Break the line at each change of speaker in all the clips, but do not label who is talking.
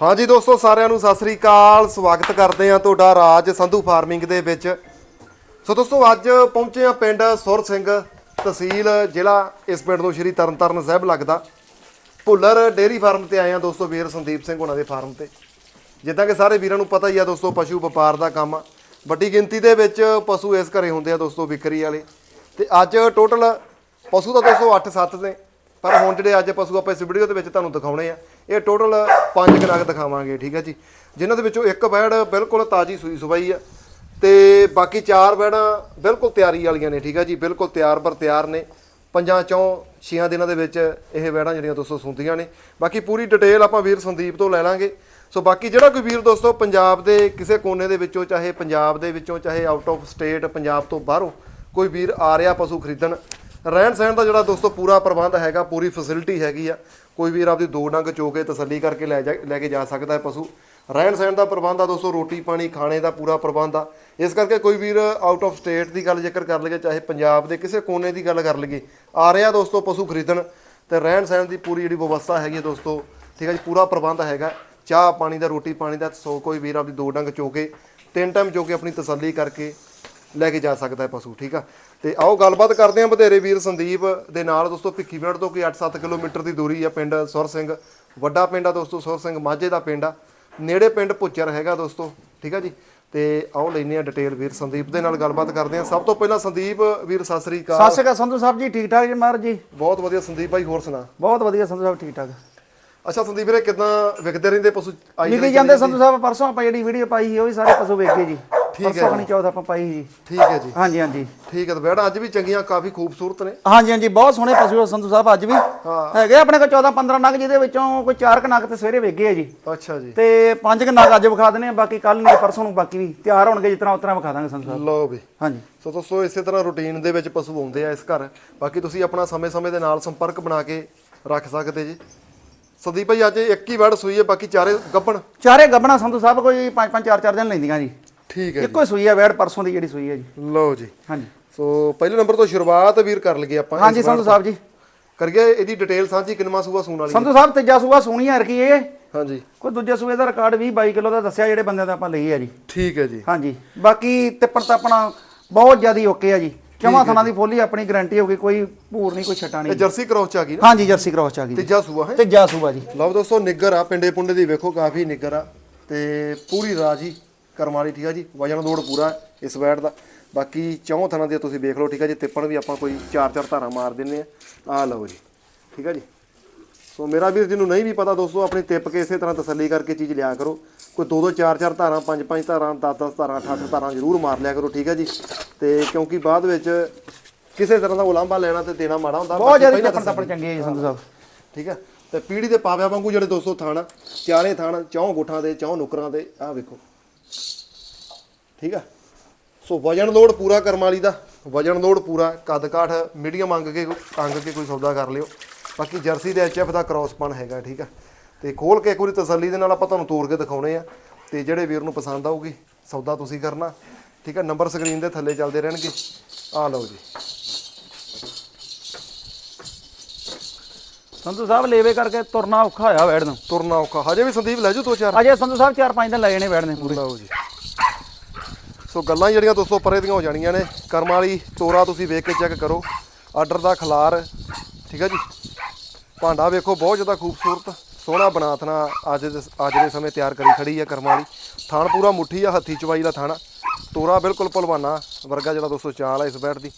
ਹਾਂਜੀ ਦੋਸਤੋ, ਸਾਰਿਆਂ ਨੂੰ ਸਤਿ ਸ੍ਰੀ ਅਕਾਲ। ਸਵਾਗਤ ਕਰਦੇ ਆ ਤੁਹਾਡਾ ਰਾਜ ਸੰਧੂ ਫਾਰਮਿੰਗ ਦੇ ਵਿੱਚ। ਸੋ ਦੋਸਤੋ, ਅੱਜ ਪਹੁੰਚੇ ਆ ਪਿੰਡ ਸੁਰ ਸਿੰਘ ਤਹਿਸੀਲ, ਜ਼ਿਲ੍ਹਾ ਇਸ ਪਿੰਡ ਤੋਂ ਸ਼੍ਰੀ ਤਰਨਤਾਰਨ ਸਾਹਿਬ ਲੱਗਦਾ। ਭੁੱਲਰ ਡੇਅਰੀ ਫਾਰਮ ਤੇ ਆਏ ਆ ਦੋਸਤੋ, ਵੀਰ ਸੰਦੀਪ ਸਿੰਘ ਉਹਨਾਂ ਦੇ ਫਾਰਮ ਤੇ। ਜਿੱਦਾਂ ਕਿ ਸਾਰੇ ਵੀਰਾਂ ਨੂੰ ਪਤਾ ਹੀ ਆ ਦੋਸਤੋ, ਪਸ਼ੂ ਵਪਾਰ ਦਾ ਕੰਮ ਆ। ਵੱਡੀ ਗਿਣਤੀ ਦੇ ਵਿੱਚ ਪਸ਼ੂ ਇਸ ਘਰੇ ਹੁੰਦੇ ਆ ਦੋਸਤੋ, ਵਿਕਰੀ ਵਾਲੇ। ਤੇ ਅੱਜ ਟੋਟਲ ਪਸ਼ੂ ਤਾਂ ਦੋਸਤੋ 8-7 ਨੇ, ਪਰ ਹੁਣ ਜਿਹੜੇ ਅੱਜ ਪਸ਼ੂ ਆਪਾਂ ਇਸ ਵੀਡੀਓ ਦੇ ਵਿੱਚ ਤੁਹਾਨੂੰ ਦਿਖਾਉਣੇ ਆ ਇਹ ਟੋਟਲ 5 ਨਗ ਦਿਖਾਵਾਂਗੇ, ਠੀਕ ਹੈ ਜੀ। ਜਿਨ੍ਹਾਂ ਦੇ ਵਿੱਚੋਂ ਇੱਕ ਬੈੜ ਬਿਲਕੁਲ ਤਾਜੀ ਸੂਈ ਸੁਬਾਈ ਆ। ਤੇ ਬਾਕੀ ਚਾਰ ਬੈੜਾਂ ਬਿਲਕੁਲ ਤਿਆਰੀ ਵਾਲੀਆਂ ਨੇ, ਠੀਕ ਹੈ ਜੀ, ਬਿਲਕੁਲ ਤਿਆਰ ਪਰ ਤਿਆਰ ਨੇ। ਪੰਜਾਂ ਚੋਂ ਛੀਆਂ ਦਿਨਾਂ ਦੇ ਵਿੱਚ ਇਹ ਬੈੜਾਂ ਜਿਹੜੀਆਂ ਦੋਸਤੋ ਸੁੰਦੀਆਂ ਨੇ। ਬਾਕੀ ਪੂਰੀ ਡਿਟੇਲ ਆਪਾਂ ਵੀਰ ਸੰਦੀਪ ਤੋਂ ਲੈ ਲਾਂਗੇ। ਸੋ ਬਾਕੀ ਜਿਹੜਾ ਕੋਈ ਵੀਰ ਦੋਸਤੋ ਪੰਜਾਬ ਦੇ ਕਿਸੇ ਕੋਨੇ ਦੇ ਵਿੱਚੋਂ, ਚਾਹੇ ਪੰਜਾਬ ਦੇ ਵਿੱਚੋਂ, ਚਾਹੇ ਆਊਟ ਆਫ ਸਟੇਟ ਪੰਜਾਬ ਤੋਂ ਬਾਹਰੋਂ ਕੋਈ ਵੀਰ ਆ ਰਿਹਾ ਪਸ਼ੂ ਖਰੀਦਣ ਰਹਿਣ ਸਹਿਣ ਦਾ ਜਿਹੜਾ ਦੋਸਤੋ ਪੂਰਾ ਪ੍ਰਬੰਧ ਹੈਗਾ, ਪੂਰੀ ਫੈਸਿਲਿਟੀ ਹੈਗੀ ਆ। ਕੋਈ ਵੀਰ ਆਪਦੀ ਦੋ ਡੰਗ ਚੋ ਕੇ ਤਸੱਲੀ ਕਰਕੇ ਲੈ ਜਾ ਲੈ ਕੇ ਜਾ ਸਕਦਾ ਹੈ ਪਸ਼ੂ। ਰਹਿਣ ਸਹਿਣ ਦਾ ਪ੍ਰਬੰਧ ਆ ਦੋਸਤੋ, ਰੋਟੀ ਪਾਣੀ, ਖਾਣੇ ਦਾ ਪੂਰਾ ਪ੍ਰਬੰਧ ਆ। ਇਸ ਕਰਕੇ ਕੋਈ ਵੀਰ ਆਊਟ ਆਫ ਸਟੇਟ ਦੀ ਗੱਲ ਜੇਕਰ ਕਰ ਲਈਏ, ਚਾਹੇ ਪੰਜਾਬ ਦੇ ਕਿਸੇ ਕੋਨੇ ਦੀ ਗੱਲ ਕਰ ਲਈਏ, ਆ ਰਿਹਾ ਦੋਸਤੋ ਪਸ਼ੂ ਖਰੀਦਣ, ਤੇ ਰਹਿਣ ਸਹਿਣ ਦੀ ਪੂਰੀ ਜਿਹੜੀ ਵਿਵਸਥਾ ਹੈਗੀ ਹੈ ਦੋਸਤੋ, ਠੀਕ ਹੈ ਜੀ, ਪੂਰਾ ਪ੍ਰਬੰਧ ਹੈਗਾ। ਚਾਹ ਪਾਣੀ ਦਾ, ਰੋਟੀ ਪਾਣੀ ਦਾ, ਸੋ ਕੋਈ ਵੀਰ ਆਪਦੀ ਦੋ ਡੰਗ ਚੋ ਕੇ, ਤਿੰਨ ਟਾਈਮ ਚੋ ਕੇ ਆਪਣੀ ਤਸੱਲੀ ਕਰਕੇ ਲੈ ਕੇ ਜਾ ਸਕਦਾ ਹੈ ਪਸ਼ੂ ਠੀਕ ਆ? ਤੇ ਆਓ ਗੱਲਬਾਤ ਕਰਦੇ ਹਾਂ ਬਧੇਰੇ ਵੀਰ ਸੰਦੀਪ ਦੇ ਨਾਲ। ਦੋਸਤੋ ਭਿੱਖੀਵਿੰਡ ਤੋਂ ਕੋਈ 8-7 ਕਿਲੋਮੀਟਰ ਦੀ ਦੂਰੀ ਆ ਪਿੰਡ ਸੁਰ ਸਿੰਘ। ਵੱਡਾ ਪਿੰਡ ਆ ਦੋਸਤੋ ਸੁਰ ਸਿੰਘ ਮਾਝੇ ਦਾ ਪਿੰਡ ਆ। ਨੇੜੇ ਪਿੰਡ ਪੁੱਚਰ ਹੈਗਾ ਦੋਸਤੋ ਠੀਕ ਆ ਜੀ? ਤੇ ਆਓ ਲੈਨੇ ਆ ਡਿਟੇਲ ਵੀਰ ਸੰਦੀਪ ਦੇ ਨਾਲ ਗੱਲਬਾਤ ਕਰਦੇ ਹਾਂ। ਸਭ ਤੋਂ ਪਹਿਲਾਂ ਸੰਦੀਪ ਵੀਰ ਸਤਿ ਸ੍ਰੀ
ਸਤਿ
ਅਕਾਲ
ਸ਼੍ਰੀ ਅਕਾਲ ਸੰਧੂ ਸਾਹਿਬ ਜੀ ਠੀਕ ਠਾਕ ਜੀ ਮਹਾਰਾਜ ਜੀ?
ਬਹੁਤ ਵਧੀਆ ਸੰਦੀਪ ਭਾਈ ਹੋਰ ਸੁਣਾ?
ਬਹੁਤ ਵਧੀਆ ਸੰਧੂ ਸਾਹਿਬ ਠੀਕ ਠਾਕ।
ਅੱਛਾ ਸੰਦੀਪ ਵੀਰੇ ਕਿਦਾਂ ਵਿਕਦੇ ਰਹਿੰਦੇ ਪਸ਼ੂ? ਆਈ
ਨਿਕਲ ਜਾਂਦੇ ਸੰਧੂ ਸਾਹਿਬ ਪਰਸੋਂ ਆਪਾਂ ਜਿਹੜੀ ਵੀਡੀਓ ਪਾਈ ਸੀ ਉਹ ਵੀ ਸਾਰੇ ਪਸ਼ੂ ਵੇਖ ਜੀ। ਪਰਸੋਂ ਕਣੀ ਚੌਥ ਆਪਾਂ ਪਾਈ ਜੀ।
ਠੀਕ ਹੈ ਜੀ।
ਹਾਂਜੀ ਹਾਂਜੀ।
ਠੀਕ ਹੈ ਤੇ ਬੈੜਾ ਅੱਜ ਵੀ ਚੰਗੀਆਂ ਕਾਫੀ ਖੂਬਸੂਰਤ ਨੇ।
ਹਾਂਜੀ ਹਾਂਜੀ ਬਹੁਤ ਸੋਹਣੇ ਪਸ਼ੂ ਆ ਸੰਧੂ ਸਾਹਿਬ ਅੱਜ ਵੀ। ਹੈਗੇ ਆਪਣੇ ਕੋਲ 14 15 ਨਗ ਜਿਹਦੇ ਵਿੱਚੋਂ ਕੋਈ 4 ਕ ਨਗ ਤੇ ਸਵੇਰੇ ਵੇਖ ਗਏ ਆ ਜੀ।
ਅੱਛਾ ਜੀ।
ਤੇ 5 ਕ ਨਗ ਅੱਜ ਵਿਖਾ ਦਨੇ ਆ ਬਾਕੀ ਕੱਲ ਨਹੀਂ ਪਰਸੋਂ ਨੂੰ ਬਾਕੀ ਵੀ ਤਿਆਰ ਹੋਣਗੇ ਜਿਸ ਤਰ੍ਹਾਂ ਵਿਖਾ ਦਾਂਗੇ ਸੰਧੂ ਸਾਹਿਬ।
ਲਓ ਵੀ।
ਹਾਂਜੀ।
ਸੋ ਦੋਸਤੋ ਇਸੇ ਤਰ੍ਹਾਂ ਰੂਟੀਨ ਦੇ ਵਿੱਚ ਪਸ਼ੂ ਆਉਂਦੇ ਆ ਇਸ ਘਰ। ਬਾਕੀ ਤੁਸੀਂ ਆਪਣਾ ਸਮੇਂ-ਸਮੇਂ ਦੇ ਨਾਲ ਸੰਪਰਕ ਬਣਾ ਕੇ ਰੱਖ ਸਕਦੇ ਜੀ। ਸੰਦੀਪ ਭਾਈ ਅੱਜ ਇੱਕ ਹੀ ਵੜ ਸੂਈ ਹੈ ਬਾਕੀ ਚਾਰੇ ਗੱਪਣ
ਚਾਰੇ ਗੱਬਣਾ ਸੰਧੂ ਸਾਹਿਬ ਕੋਈ 5 5 4 4 ਦਿਨ ਲੈਂਦੀਆਂ ਜੀ।
ਠੀਕ ਹੈ
ਇੱਕੋ ਹੀ ਸੂਈ ਆ ਵੈੜ ਪਰਸੋਂ ਦੀ ਜਿਹੜੀ ਸੂਈ ਆ ਜੀ।
ਲਓ ਜੀ।
ਹਾਂਜੀ।
ਸੋ ਪਹਿਲੇ ਨੰਬਰ ਤੋਂ ਸ਼ੁਰੂਆਤ ਵੀਰ ਕਰ ਲਈਏ ਆਪਾਂ
ਹਾਂਜੀ ਸੰਧੂ ਸਾਹਿਬ ਜੀ।
ਕਰੀਏ ਇਹਦੀ ਡਿਟੇਲ ਸਾਂਝੀ ਕਿੰਨਵਾਂ ਸੂਆ ਸੂਣ ਵਾਲੀ
ਸੰਧੂ ਸਾਹਿਬ ਤੀਜਾ ਸੂਆ ਹਰ ਕੀ ਇਹ।
ਹਾਂਜੀ।
ਕੋਈ ਦੂਜੇ ਸੂਏ ਦਾ ਰਿਕਾਰਡ 20 22 ਕਿਲੋ ਦਾ ਦੱਸਿਆ ਜਿਹੜੇ ਬੰਦੇ ਦਾ ਆਪਾਂ ਲਈ ਆ ਜੀ।
ਠੀਕ ਹੈ ਜੀ।
ਹਾਂਜੀ। ਬਾਕੀ ਤਿੱਪਣ ਤਾਂ ਆਪਣਾ ਬਹੁਤ ਜ਼ਿਆਦੀ ਓਕੇ ਆ ਜੀ। ਚਵਾਂ ਥਣਾ ਦੀ ਫੋਲੀ ਆਪਣੀ ਗਾਰੰਟੀ ਹੋਗੀ ਕੋਈ ਭੂਰ ਨਹੀਂ ਕੋਈ ਛਟਾ
ਇਹ
ਨਹੀਂ
ਜਰਸੀ ਕ੍ਰੋਸ ਚ ਆ ਗਈ ਨਾ?
ਹਾਂਜੀ ਜਰਸੀ ਕ੍ਰੋਸ ਚ ਆ ਗਈ।
ਤੀਜਾ ਸੂਆ ਹੈ।
ਤੀਜਾ ਸੂਆ ਜੀ।
ਲਓ ਦੋਸਤੋ ਨਿੱਗਰ ਆ ਪਿੰਡੇ ਪੁੰਡੇ ਦੀ ਵੇਖੋ ਕਾਫੀ ਨਿੱਗਰ ਆ ਤੇ ਪੂਰੀ ਰਾਜੀ। ਕਰਮ ਵਾਲੀ ਠੀਕ ਆ ਜੀ? ਵਜਨ ਲੋਡ ਪੂਰਾ ਇਸ ਵੈਟ ਦਾ। ਬਾਕੀ ਚੌਂ ਥਾਂ ਦੇ ਤੁਸੀਂ ਵੇਖ ਲਓ ਠੀਕ ਆ ਜੀ? ਤਿੱਪਣ ਵੀ ਆਪਾਂ ਕੋਈ ਚਾਰ ਚਾਰ ਧਾਰਾਂ ਮਾਰ ਦਿੰਨੇ ਆ। ਆ ਲਓ ਜੀ ਠੀਕ ਆ ਜੀ? ਸੋ ਮੇਰਾ ਵੀਰ ਜਿਹਨੂੰ ਨਹੀਂ ਵੀ ਪਤਾ ਦੋਸਤੋ ਆਪਣੀ ਤਿੱਪ ਕੇ ਇਸੇ ਤਰ੍ਹਾਂ ਤਸੱਲੀ ਕਰਕੇ ਚੀਜ਼ ਲਿਆ ਕਰੋ। ਕੋਈ ਦੋ ਦੋ ਚਾਰ ਚਾਰ ਧਾਰਾਂ ਪੰਜ ਪੰਜ ਧਾਰਾਂ 10 10 ਧਾਰਾਂ ਅੱਠ ਅੱਠ ਧਾਰਾਂ ਜ਼ਰੂਰ ਮਾਰ ਲਿਆ ਕਰੋ ਠੀਕ ਆ ਜੀ? ਤੇ ਕਿਉਂਕਿ ਬਾਅਦ ਵਿੱਚ ਕਿਸੇ ਤਰ੍ਹਾਂ ਦਾ ਉਲਾਂਭਾ ਲੈਣਾ ਤੇ ਦੇਣਾ ਮਾੜਾ ਹੁੰਦਾ
ਬਹੁਤ ਜ਼ਿਆਦੀ ਤਿੱਪਣ ਤੱਪਣ ਚੰਗੇ ਆ ਜੀ ਸੰਧੂ ਸਾਹਿਬ।
ਠੀਕ ਹੈ ਤੇ ਪੀੜੀ ਦੇ ਪਾਵਿਆਂ ਵਾਂਗੂ ਜਿਹੜੇ 200 ਥਾਣ ਆ, ਚਾਰੇ ਥਾਣ ਚੌਂ ਗੁੱਠਾਂ ਦੇ ਚੌਂ ਨੁਕਰਾਂ ਦੇ ਆਹ ਵੇਖੋ। ਠੀਕ ਆ? ਸੋ ਵਜਨ ਲੋਡ ਪੂਰਾ ਕਰਮ ਵਾਲੀ ਦਾ, ਵਜਨ ਲੋਡ ਪੂਰਾ, ਕੱਦ ਕਾਠ, ਮੀਡੀਅਮ ਅੰਗ ਕੇ ਅੰਗ ਕੇ ਕੋਈ ਸੌਦਾ ਕਰ ਲਿਓ। ਬਾਕੀ ਜਰਸੀ ਦੇ ਐਚਐਫ ਦਾ ਕ੍ਰਾਸਪਨ ਹੈਗਾ, ਠੀਕ ਆ? ਤੇ ਖੋਲ ਕੇ ਇੱਕ ਵਾਰੀ ਤਸੱਲੀ ਦੇ ਨਾਲ ਆਪਾਂ ਤੁਹਾਨੂੰ ਤੋੜ ਕੇ ਦਿਖਾਉਣੇ ਆ। ਤੇ ਜਿਹੜੇ ਵੀਰ ਨੂੰ ਪਸੰਦ ਆਊਗੀ, ਸੌਦਾ ਤੁਸੀਂ ਕਰਨਾ, ਠੀਕ ਆ? ਨੰਬਰ ਸਕਰੀਨ ਦੇ ਥੱਲੇ ਚੱਲਦੇ ਰਹਿਣਗੇ। ਆ ਲਓ ਜੀ।
ਸੰਧੂ ਸਾਹਿਬ ਲੇਵੇ ਕਰਕੇ ਤੁਰਨਾ ਔਖਾ ਹੋਇਆ ਵੈੜ ਨੂੰ।
ਤੁਰਨਾ ਔਖਾ। ਹਜੇ ਵੀ ਸੰਦੀਪ ਲੈ ਜਾਓ ਦੋ ਚਾਰ।
ਅਜੇ ਸੰਧੂ ਸਾਹਿਬ 4-5 ਦਿਨ ਲਏ ਨੇ ਵੈੜ ਨੇ ਪੂਰੇ।
ਲਓ ਜੀ। ਸੋ ਗੱਲਾਂ ਜਿਹੜੀਆਂ ਦੋਸਤੋ ਪਰੇ ਦੀਆਂ ਹੋ ਜਾਣੀਆਂ ਨੇ। ਕਰਮ ਵਾਲੀ ਤੋਰਾ ਤੁਸੀਂ ਵੇਖ ਕੇ ਚੈੱਕ ਕਰੋ। ਆਰਡਰ ਦਾ ਖਲਾਰ ਠੀਕ ਹੈ ਜੀ? ਭਾਂਡਾ ਵੇਖੋ ਬਹੁਤ ਜ਼ਿਆਦਾ ਖੂਬਸੂਰਤ ਸੋਹਣਾ ਬਣਾਤਨਾ ਅੱਜ ਦੇ ਅੱਜ ਦੇ ਸਮੇਂ ਤਿਆਰ ਕਰੀ ਖੜੀ ਹੈ ਕਰਮ ਵਾਲੀ। ਥਾਣ ਪੂਰਾ ਮੁੱਠੀ ਆ ਹੱਥੀ ਚਵਾਈ ਦਾ ਥਾਣਾ। ਤੋਰਾ ਬਿਲਕੁਲ ਭਲਵਾਨਾ ਵਰਗਾ ਜਿਹੜਾ ਦੋਸਤੋ ਚਾਲ ਆ ਇਸ ਬੈਟ ਦੀ।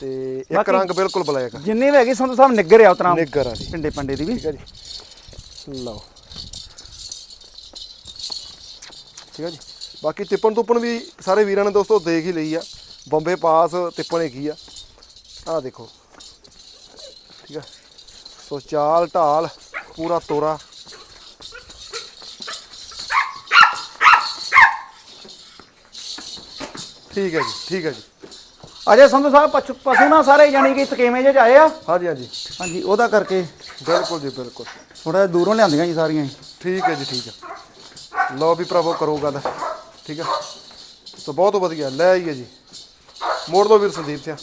ਤੇ ਇੱਕ ਰੰਗ ਬਿਲਕੁਲ ਬਲੈਕ
ਜਿੰਨੀ ਵੀ ਹੈਗੀ ਸੰਧੂ ਸਾਹਿਬ ਨਿੱਗਰ ਆ ਉਤਰਾ
ਨਿੱਗਰ ਆ ਜੀ।
ਪਿੰਡੇ ਪੰਡੇ ਦੀ ਵੀ।
ਠੀਕ ਹੈ ਜੀ। ਲਓ। ਠੀਕ ਹੈ ਜੀ। ਬਾਕੀ ਤਿੱਪਣ ਤੁੱਪਣ ਵੀ ਸਾਰੇ ਵੀਰਾਂ ਨੇ ਦੋਸਤੋ ਦੇਖ ਹੀ ਲਈ ਆ। ਬੰਬੇ ਪਾਸ ਤਿੱਪਣ ਹੈਗੀ ਆ। ਆਹ ਦੇਖੋ। ਠੀਕ ਹੈ ਸੋ ਚਾਲ ਢਾਲ ਪੂਰਾ ਤੋਰਾ। ਠੀਕ ਹੈ ਜੀ ਠੀਕ ਹੈ ਜੀ।
ਅਜੇ ਸੰਧੂ ਸਾਹਿਬ ਪਸ਼ੂ ਪਸ਼ੂ ਨਾ ਸਾਰੇ ਜਾਨੀ ਕਿ ਤਕੇਵੇਂ ਜੇ 'ਚ ਆਏ ਆ?
ਹਾਂਜੀ ਹਾਂਜੀ।
ਹਾਂਜੀ ਉਹਦਾ ਕਰਕੇ।
ਬਿਲਕੁਲ ਜੀ ਬਿਲਕੁਲ।
ਥੋੜਾ ਦੂਰੋਂ ਲਿਆਂਦੀਆਂ ਜੀ ਸਾਰੀਆਂ ਹੀ।
ਠੀਕ ਹੈ ਜੀ ਠੀਕ ਹੈ। ਲਓ ਵੀ ਭਰਾਵੋ ਕਰੋ ਗੱਲ। ਠੀਕ ਹੈ? ਸੋ ਬਹੁਤ ਵਧੀਆ। ਲੈ ਆਈਏ ਜੀ। ਮੋੜ ਦੋ ਵੀਰ ਸੰਦੀਪ ਸਿਆ।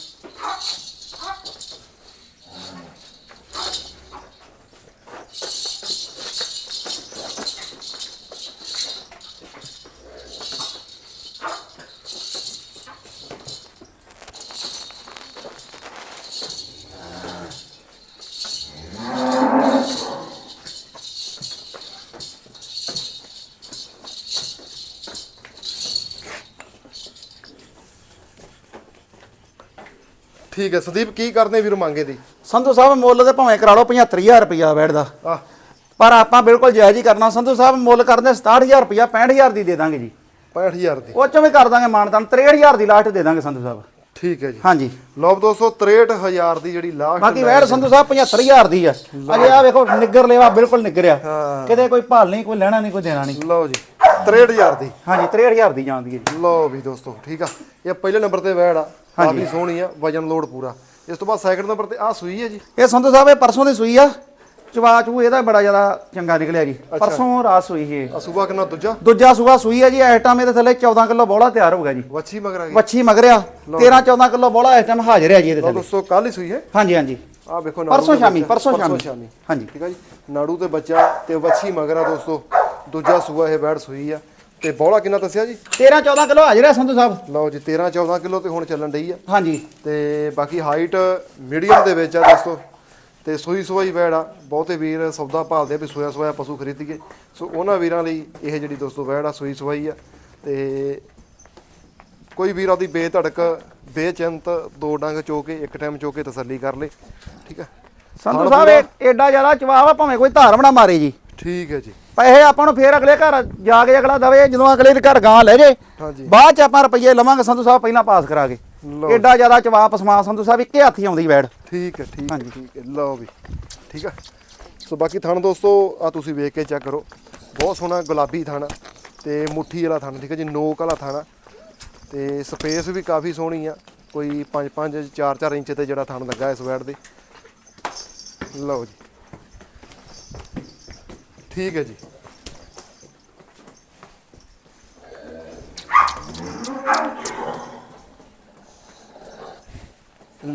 ਠੀਕ ਹੈ। ਸੰਦੀਪ ਕੀ ਕਰਦੇ ਵੀਰ ਮੰਗੇ ਦੀ?
ਸੰਧੂ ਸਾਹਿਬ ਮੁੱਲ ਤੇ ਭਾਵੇਂ ਕਰਾ ਲਓ 75000 ਰੁਪਇਆ ਬੈਠ ਦਾ। ਪਰ ਆਪਾਂ ਬਿਲਕੁਲ ਜਾਇਜ਼ ਹੀ ਕਰਨਾ। ਸੰਧੂ ਸਾਹਿਬ ਮੁੱਲ ਕਰਦੇ 67000 ਰੁਪਇਆ 65000 ਦੀ ਦੇ ਦਾਂਗੇ ਜੀ।
65000 ਦੀ।
ਉਹ ਚੋਂ ਵੀ ਕਰ ਦਾਂਗੇ ਮਾਨਤਾਨ 63000 ਦੀ ਲਾਸਟ ਦੇ ਦਾਂਗੇ ਸੰਧੂ ਸਾਹਿਬ।
ਠੀਕ ਹੈ ਜੀ।
ਹਾਂਜੀ।
ਲਓ ਦੋਸਤੋ 63000 ਦੀ ਜਿਹੜੀ ਲਾਸਟ
ਬਾਕੀ ਵੈੜ ਸੰਧੂ ਸਾਹਿਬ 75000 ਦੀ ਆ। ਅਜੇ ਆ ਵੇਖੋ ਨਿੱਗਰ ਲੈਵਾ ਬਿਲਕੁਲ ਨਿੱਗਰਿਆ। ਕਿਤੇ ਕੋਈ ਭਾਲ ਨਹੀਂ ਕੋਈ ਲੈਣਾ ਨਹੀਂ ਕੋਈ ਦੇਣਾ ਨਹੀਂ।
ਲਓ ਜੀ 63000 ਦੀ।
ਹਾਂਜੀ 63000 ਦੀ ਜਾਂਦੀ ਹੈ ਜੀ।
ਲਓ ਵੀ ਦੋਸਤੋ ਠੀਕ ਆ। ਇਹ ਪਹਿਲੇ ਨੰਬਰ ਤੇ ਵੈੜ ਆ। ਕਾਫੀ ਸੋਹਣੀ ਆ ਵਜਨ ਲੋਡ ਪੂਰਾ। ਇਸ ਤੋਂ ਬਾਅਦ ਸੈਕਿੰਡ ਨੰਬਰ ਤੇ ਆ ਸੂਈ ਹੈ ਜੀ।
ਇਹ ਸੰਧੂ ਸਾਹਿਬ ਇਹ ਪਰਸੋਂ ਦੀ ਸੂਈ ਆ। ਚਵਾ ਚੂ ਇਹਦਾ ਬੜਾ ਜ਼ਿਆਦਾ ਚੰਗਾ ਨਿਕਲਿਆ ਜੀ। ਪਰਸੋਂ ਰਾਤ ਸੂਈ ਇਹ।
ਆ ਸੂਬਾ ਕਿੰਨਾ ਦੂਜਾ?
ਦੂਜਾ ਸੂਆ ਸੂਈ ਹੈ ਜੀ ਆਈਟਮ ਇਹਦੇ ਥੱਲੇ 14 ਕਿਲੋ ਬੋਲਾ ਤਿਆਰ ਹੋ ਗਿਆ ਜੀ।
ਵੱਛੀ ਮਗਰ ਆ ਗਈ।
ਵੱਛੀ ਮਗਰਿਆ 13 14 ਕਿਲੋ ਬੋਲਾ ਆਈਟਮ ਹਾਜ਼ਰ ਹੈ ਜੀ ਇਹਦੇ ਥੱਲੇ।
ਦੋਸਤੋ ਕੱਲ ਹੀ ਸੂਈ ਹੈ।
ਹਾਂਜੀ ਹਾਂਜੀ।
ਆ ਵੇਖੋ ਨਾੜੂ
ਪਰਸੋਂ ਸ਼ਾਮੀ। ਪਰਸੋਂ ਸ਼ਾਮੀ। ਹਾਂਜੀ।
ਠੀਕ ਆ ਜੀ? ਨਾੜੂ ਤੇ ਬੱਚਾ ਤੇ ਵੱਛੀ ਮਗਰ ਦੋਸਤੋ। ਦੂਜਾ ਸੂਆ ਇਹ ਵੈੜ ਸੂਈ ਆ। ਤੇ ਬੌਲਾ ਕਿੰਨਾ ਦੱਸਿਆ ਜੀ?
13 14 ਕਿਲੋ ਹਾਜ਼ਰ ਹੈ ਸੰਧੂ ਸਾਹਿਬ।
ਲਓ ਜੀ 13 14 ਕਿਲੋ ਤੇ ਹੁਣ ਚੱਲਣ ਡਈ ਆ।
ਹਾਂਜੀ।
ਤੇ ਬਾਕੀ ਹਾਈਟ ਮੀਡੀਅਮ ਦੇ ਵਿੱਚ ਆ ਦੋਸਤੋ। ਤੇ ਸੂਈ ਸਵਾਈ ਵੈੜ ਆ। ਬਹੁਤੇ ਵੀਰ ਸੌਦਾ ਭਾਲਦੇ ਆ ਵੀ ਸੋਇਆ ਸੋਇਆ ਪਸ਼ੂ ਖਰੀਦੀਏ। ਸੋ ਉਹਨਾਂ ਵੀਰਾਂ ਲਈ ਇਹ ਜਿਹੜੀ ਦੋਸਤੋ ਵੈੜ ਆ ਸੂਈ ਸਵਾਈ ਆ। ਤੇ ਕੋਈ ਵੀਰ ਆਪਦੀ ਬੇਧੜਕ ਬੇਚਿੰਤ ਦੋ ਡੰਗ ਚੋ ਕੇ ਇੱਕ ਟਾਈਮ ਚੋ ਕੇ ਤਸੱਲੀ ਕਰ ਲੇ। ਠੀਕ ਆ?
ਸੰਧੂ ਸਾਹਿਬ ਇਹ ਏਡਾ ਜ਼ਿਆਦਾ ਚਵਾਵਾ ਭਾਵੇਂ ਕੋਈ ਧਾਰ ਬਣਾ ਮਾਰੇ ਜੀ।
ਠੀਕ ਹੈ ਜੀ।
ਪੈਸੇ ਆਪਾਂ ਨੂੰ ਫੇਰ ਅਗਲੇ ਘਰ ਜਾ ਕੇ ਅਗਲਾ ਦਵੇ ਜਦੋਂ ਅਗਲੇ ਦੇ ਘਰ ਗਾਂ ਲੈ ਜੇ
ਹਾਂਜੀ।
ਬਾਅਦ ਚ ਆਪਾਂ ਰੁਪਈਏ ਲਵਾਂਗੇ ਸੰਧੂ ਸਾਹਿਬ ਪਹਿਲਾਂ ਪਾਸ ਕਰਾ ਕੇ।
ਲਓ
ਏਡਾ ਜ਼ਿਆਦਾ ਚਵਾ ਪਸਮਾ ਸੰਧੂ ਸਾਹਿਬ ਇੱਕੇ ਹੱਥ ਹੀ ਆਉਂਦੀ ਵੈੜ
ਠੀਕ ਹੈ ਠੀਕ ਹੈ
ਹਾਂਜੀ।
ਠੀਕ ਹੈ ਲਓ ਵੀ ਠੀਕ ਆ। ਸੋ ਬਾਕੀ ਥਣ ਦੋਸਤੋ ਆ ਤੁਸੀਂ ਵੇਖ ਕੇ ਚੈੱਕ ਕਰੋ। ਬਹੁਤ ਸੋਹਣਾ ਗੁਲਾਬੀ ਥਣ ਤੇ ਮੁੱਠੀ ਵਾਲਾ ਥਣ ਠੀਕ ਹੈ ਜੀ ਨੋਕ ਵਾਲਾ ਥਣ ਆ। ਤੇ ਸਪੇਸ ਵੀ ਕਾਫੀ ਸੋਹਣੀ ਆ। ਕੋਈ 5 5 4 4 ਇੰਚ ਤੇ ਜਿਹੜਾ ਥਣ ਲੱਗਾ ਇਸ ਵੈੜ ਦੇ। ਲਓ ਜੀ। ਠੀਕ ਹੈ ਜੀ।